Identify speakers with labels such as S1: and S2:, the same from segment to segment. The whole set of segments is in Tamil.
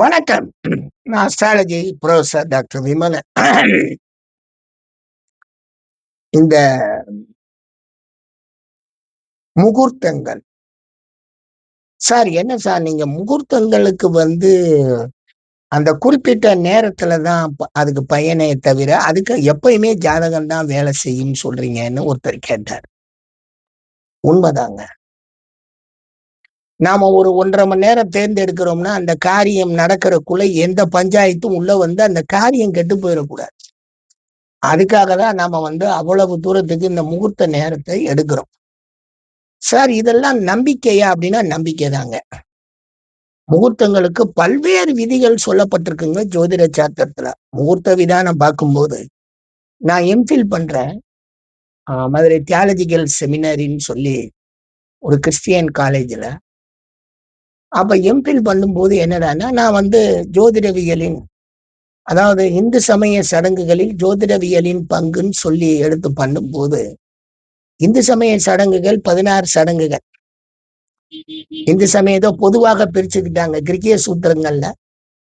S1: வணக்கம். நான் அஸ்ட்ராலஜி புரொஃபசர் டாக்டர் விமலன். இந்த முகூர்த்தங்கள். சார் என்ன சார் நீங்க முகூர்த்தங்களுக்கு வந்து அந்த குறிப்பிட்ட நேரத்துல தான் அதுக்கு பயனே தவிர, அதுக்கு எப்பயுமே ஜாதகம் தான் வேலை செய்யும்னு சொல்றீங்கன்னு ஒருத்தர் கேட்டார். உண்மைதாங்க நாம ஒரு 1 1/2 மணி நேரம் தேர்ந்தெடுக்கிறோம்னா, அந்த காரியம் நடக்கிறக்குள்ள எந்த பஞ்சாயத்தும் உள்ள வந்து அந்த காரியம் கெட்டு போயிடக்கூடாது அதுக்காக தான் நாம வந்து அவ்வளவு தூரத்துக்கு இந்த முகூர்த்த நேரத்தை எடுக்கிறோம். சார் இதெல்லாம் நம்பிக்கையா? அப்படின்னா நம்பிக்கை தாங்க. முகூர்த்தங்களுக்கு பல்வேறு விதிகள் சொல்லப்பட்டிருக்குங்க ஜோதிட சாத்திரத்துல முகூர்த்த விதானம் பார்க்கும்போது, நான் எம்.ஃபில் பண்றேன். மதுரை தியாலஜிக்கல் செமினரின்னு சொல்லி ஒரு கிறிஸ்டியன் காலேஜ்ல. அப்ப எம்பில் பண்ணும்போது என்னடான்னா, நான் வந்து ஜோதிடவியலின் அதாவது இந்து சமய சடங்குகளில் ஜோதிடவியலின் பங்குன்னு சொல்லி எடுத்து பண்ணும்போது, இந்து சமய சடங்குகள் 16 சடங்குகள். இந்து சமயத்த பொதுவாக பிரிச்சுக்கிட்டாங்க. கிரிக்கிய சூத்திரங்கள்ல.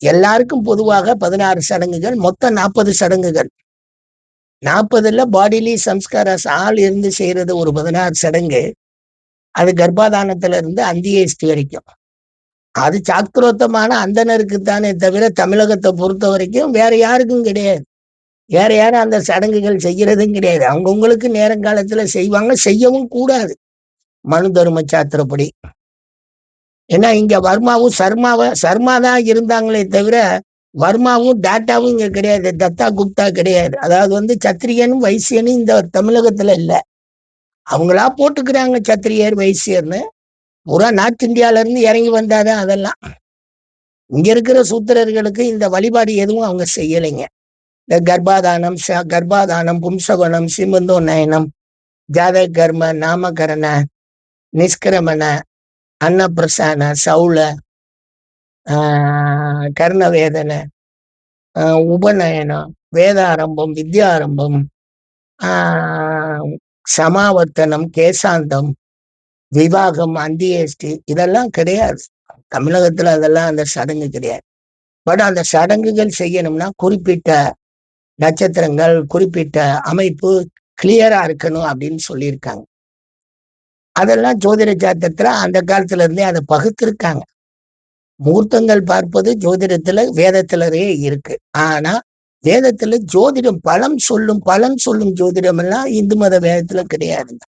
S1: எல்லாருக்கும் பொதுவாக 16 சடங்குகள். மொத்தம் 40 சடங்குகள். 40ல பாடிலி சம்ஸ்காராஸ் ஆள் இருந்து செய்யறது ஒரு 16 சடங்கு. அது கர்ப்பாதானத்துல இருந்து அந்தியேஷ்டி வரைக்கும். அது சாத்திரோத்தமான அந்தணருக்கு தானே தவிர, பொறுத்த வரைக்கும் வேற யாருக்கும் கிடையாது. வேற யாரும் அந்த சடங்குகள் செய்யறதும் கிடையாது. அவங்கவுங்களுக்கு நேரங்காலத்துல செய்வாங்க. செய்யவும் கூடாது. மனு தர்ம சாத்திரப்படி ஏன்னா இங்க வர்மாவும், சர்மாவை சர்மா தான் இருந்தாங்களே தவிர, வர்மாவும், டாட்டாவும் இங்க கிடையாது. தத்தா, குப்தா கிடையாது. அதாவது வந்து சத்திரியனும், வைசியனும் இந்த தமிழகத்துல இல்ல. அவங்களா போட்டுக்கிறாங்க சத்திரியர், வைசியர்னு பூரா நார்த் இந்தியால இருந்து இறங்கி வந்தாதான் அதெல்லாம். இங்க இருக்கிற சூத்திரர்களுக்கு இந்த வழிபாடு எதுவும் அவங்க செய்யலைங்க. இந்த கர்ப்பாதானம், ச கர்ப்பாதானம், சிமந்தோ நயனம் ஜாத கர்ம, நாமகரண, நிஷ்கிரமண, அன்னப்பிரசான, சௌள ஆஹ் கர்ணவேதனை உபநயனம், வேதாரம்பம், வித்யாரம்பம், ஆஹ் சமாவர்த்தனம், கேசாந்தம், விவாகம், அந்தியேஷ்டி இதெல்லாம் கிடையாது. தமிழகத்துல அதெல்லாம் அந்த சடங்கு கிடையாது. பட் அந்த சடங்குகள் செய்யணும்னா குறிப்பிட்ட நட்சத்திரங்கள், குறிப்பிட்ட அமைப்பு கிளியரா இருக்கணும் அப்படின்னு சொல்லியிருக்காங்க. அதெல்லாம் ஜோதிட சாஸ்திரத்துல அந்த காலத்துல இருந்தே அதை பகுத்திருக்காங்க. முகூர்த்தங்கள் பார்ப்பது ஜோதிடத்துல, வேதத்திலயே இருக்கு. ஆனா, வேதத்துல ஜோதிடம் பலம் சொல்லும் பலன் சொல்லும் ஜோதிடம் எல்லாம் இந்து மத வேதத்துல கிடையாதுங்க.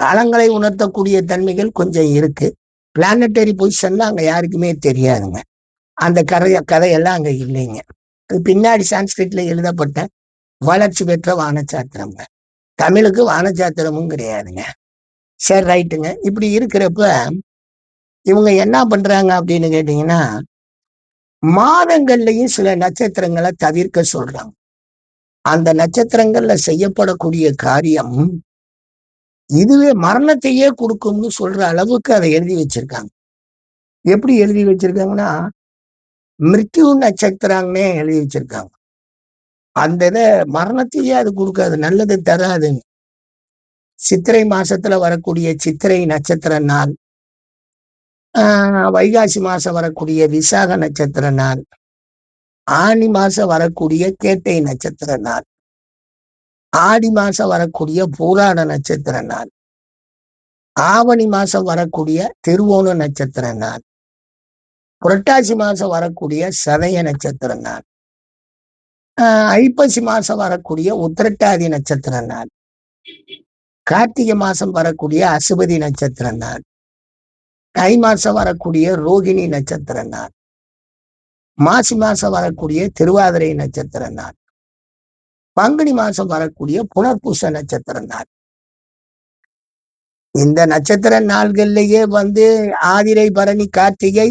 S1: காலங்களை உணர்த்தக்கூடிய தன்மைகள் கொஞ்சம் இருக்கு. பிளானட்டரி பொசிஷன்லாம் அங்க யாருக்குமே தெரியாதுங்க. அந்த கதைய கதையெல்லாம் அங்க இல்லைங்க. அது பின்னாடி சான்ஸ்கிரிட்ல எழுதப்பட்ட வளர்ச்சி பெற்ற வானச்சாத்திரம்ங்க தமிழுக்கு வானச்சாத்திரமும் கிடையாதுங்க. சரி ரைட்டுங்க. இப்படி இருக்கிறப்ப, இவங்க என்ன பண்றாங்க அப்படின்னு கேட்டீங்கன்னா, மாதங்கள்லயும் சில நட்சத்திரங்களை தவிர்க்க சொல்றாங்க. அந்த நட்சத்திரங்கள்ல செய்யப்படக்கூடிய காரியம், இதுவே மரணத்தையே கொடுக்கும்னு சொல்ற அளவுக்கு அதை எழுதி வச்சிருக்காங்க. எப்படி எழுதி வச்சிருக்காங்கன்னா, மிருத்யு நட்சத்திரம்னே எழுதி வச்சிருக்காங்க. அந்த இத மரணத்தையே அது கொடுக்காது நல்லது தராதுங்க. சித்திரை மாசத்துல வரக்கூடிய சித்திரை நட்சத்திர நாள். வைகாசி மாசம் வரக்கூடிய விசாக நட்சத்திர நாள். ஆனி மாசம் வரக்கூடிய கேட்டை நட்சத்திர நாள். ஆடி மாசம் வரக்கூடிய பூராட நட்சத்திர நாள். ஆவணி மாசம் வரக்கூடிய திருவோண நட்சத்திர நாள். புரட்டாசி மாசம் வரக்கூடிய சதய நட்சத்திர நாள். ஐப்பசி மாசம் வரக்கூடிய உத்திரட்டாதி நட்சத்திர நாள். கார்த்திகை மாசம் வரக்கூடிய அசுபதி நட்சத்திர நாள். தை மாசம் வரக்கூடிய ரோகிணி நட்சத்திர நாள். மாசி மாசம் வரக்கூடிய திருவாதிரை நட்சத்திர நாள். பங்குனி மாசம் வரக்கூடிய புனர்பூச நட்சத்திர நாள். இந்த நட்சத்திர நாள்கள்லயே வந்து ஆதிரை, பரணி, கார்த்திகை,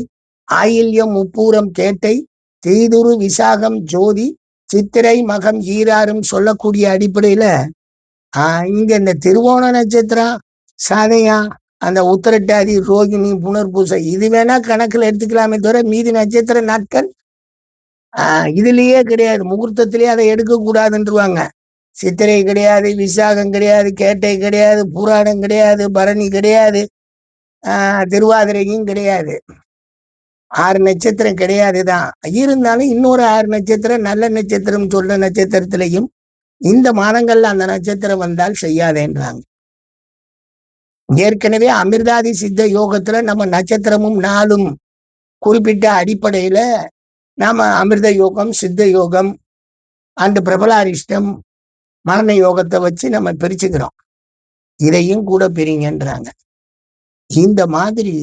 S1: ஆயில்யம், முப்பூரம், கேட்டை, தீதுரு, விசாகம், ஜோதி, சித்திரை, மகம், ஈராறும் சொல்லக்கூடிய அடிப்படையில, ஆஹ் இங்க இந்த திருவோண நட்சத்திரம், சதையா அந்த உத்திரட்டாதி, ரோகிணி, புனர்பூசை இது வேணா கணக்குல எடுத்துக்கலாமே தவிர, மீதி நட்சத்திர நாட்கள் ஆஹ் இதுலயே கிடையாது. முகூர்த்தத்திலேயே அதை எடுக்கக்கூடாதுன்றுவாங்க. சித்திரை கிடையாது, விசாகம் கிடையாது, கேட்டை கிடையாது, புராணம் கிடையாது, பரணி கிடையாது, திருவாதிரையும் கிடையாது. ஆறு நட்சத்திரம் கிடையாதுதான் இருந்தாலும் இன்னொரு ஆறு நட்சத்திரம் நல்ல நட்சத்திரம் சொல்ற நட்சத்திரத்திலையும் இந்த மாதங்கள்ல அந்த நட்சத்திரம் வந்தால் செய்யாதேன்றாங்க ஏற்கனவே அமிர்தாதி சித்த யோகத்துல நம்ம நட்சத்திரமும் நாளும் குறிப்பிட்ட அடிப்படையில நாம அமிர்த யோகம் சித்த யோகம் அந்த பிரபலாரிஷ்டம் மரண யோகத்தை வச்சு நம்ம பிரிச்சுக்கிறோம். இதையும் கூட பிரிங்கன்றாங்க. இந்த மாதிரி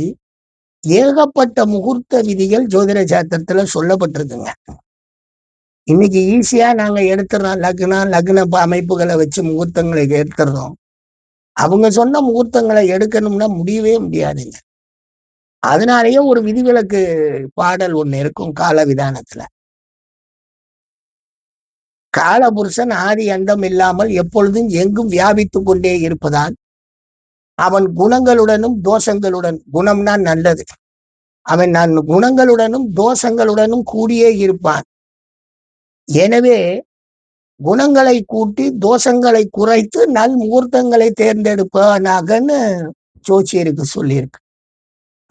S1: ஏகப்பட்ட முகூர்த்த விதிகள் ஜோதிட சாத்திரத்துல சொல்லப்பட்டிருக்குங்க. இன்னைக்கு ஈஸியா நாங்க எடுத்துறோம். லக்னம் லக்ன அமைப்புகளை வச்சு முகூர்த்தங்களை எடுத்துடுறோம் அவங்க சொன்ன முகூர்த்தங்களை எடுக்கணும்னா முடியவே முடியாதுங்க. அதனாலேயே ஒரு விதிவிலக்கு பாடல் ஒண்ணு இருக்கும் கால விதானத்துல காலபுருஷன் ஆதி அந்தம் இல்லாமல் எப்பொழுதும் எங்கும் வியாபித்துக் கொண்டே இருப்பதால் அவன் குணங்களுடனும் தோஷங்களுடன் குணம்னா நல்லது. அவன் நான் குணங்களுடனும் தோஷங்களுடனும் கூடியே இருப்பான். எனவே குணங்களை கூட்டி தோஷங்களை குறைத்து நல் முகூர்த்தங்களை தேர்ந்தெடுப்பானாகன்னு ஜோசியருக்கு சொல்லியிருக்கு.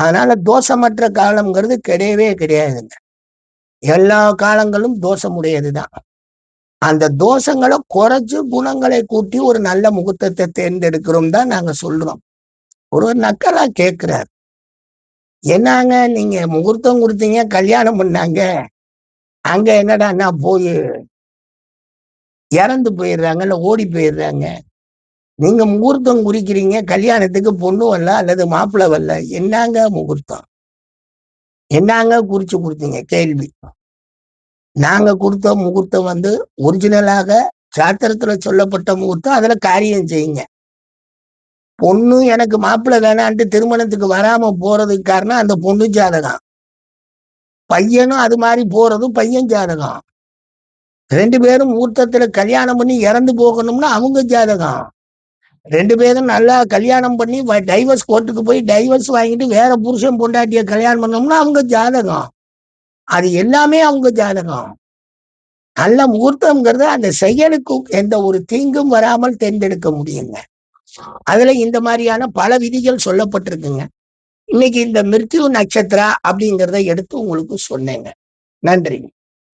S1: அதனால தோஷமற்ற காலம்ங்கிறது கிடையவே கிடையாதுங்க. எல்லா காலங்களும் தோஷமுடையதுதான். அந்த தோஷங்களை குறைச்சு குணங்களை கூட்டி ஒரு நல்ல முகூர்த்தத்தை தேர்ந்தெடுக்கிறோம் தான் நாங்க சொல்றோம். ஒரு நக்கலா கேட்கிறார் என்னங்க நீங்க முகூர்த்தம் கொடுத்தீங்க கல்யாணம் பண்ணாங்க. அங்க என்னடா போய் இறந்து போயிடுறாங்க இல்ல ஓடி போயிடுறாங்க. நீங்க முகூர்த்தம் குறிக்கிறீங்க கல்யாணத்துக்கு பொண்ணு வரல அல்லது மாப்பிள்ளை வரல என்னங்க முகூர்த்தம்? என்னங்க குறிச்சு கொடுத்தீங்க? கேள்வி. நாங்க கொடுத்த முகூர்த்தம் வந்து ஒரிஜினலாக சாத்திரத்துல சொல்லப்பட்ட முகூர்த்தம். அதுல காரியம் செய்யுங்க. பொண்ணு எனக்கு மாப்பிள்ளை வேணான்ட்டு திருமணத்துக்கு வராம போறதுக்கு காரணம் அந்த பொண்ணு ஜாதகம். பையனும் அது மாதிரி போறதும் பையன் ஜாதகம். ரெண்டு பேரும் முகூர்த்தத்துல கல்யாணம் பண்ணி இறந்து போகணும்னா அவங்க ஜாதகம். ரெண்டு பேரும் நல்லா கல்யாணம் பண்ணி டைவர்ஸ் கோர்ட்டுக்கு போய் டைவர்ஸ் வாங்கிட்டு வேற புருஷன் பொண்டாட்டிய கல்யாணம் பண்ணோம்னா அவங்க ஜாதகம். அது எல்லாமே அவங்க ஜாதகம். நல்ல முகூர்த்தம்ங்கிறது அந்த செயலுக்கு எந்த ஒரு தீங்கும் வராமல் தேர்ந்தெடுக்க முடியுங்க. அதுல இந்த மாதிரியான பல விதிகள் சொல்லப்பட்டிருக்குங்க. இன்னைக்கு இந்த மிருத்யு நட்சத்திரா அப்படிங்கிறத எடுத்து உங்களுக்கு சொன்னேங்க. நன்றி.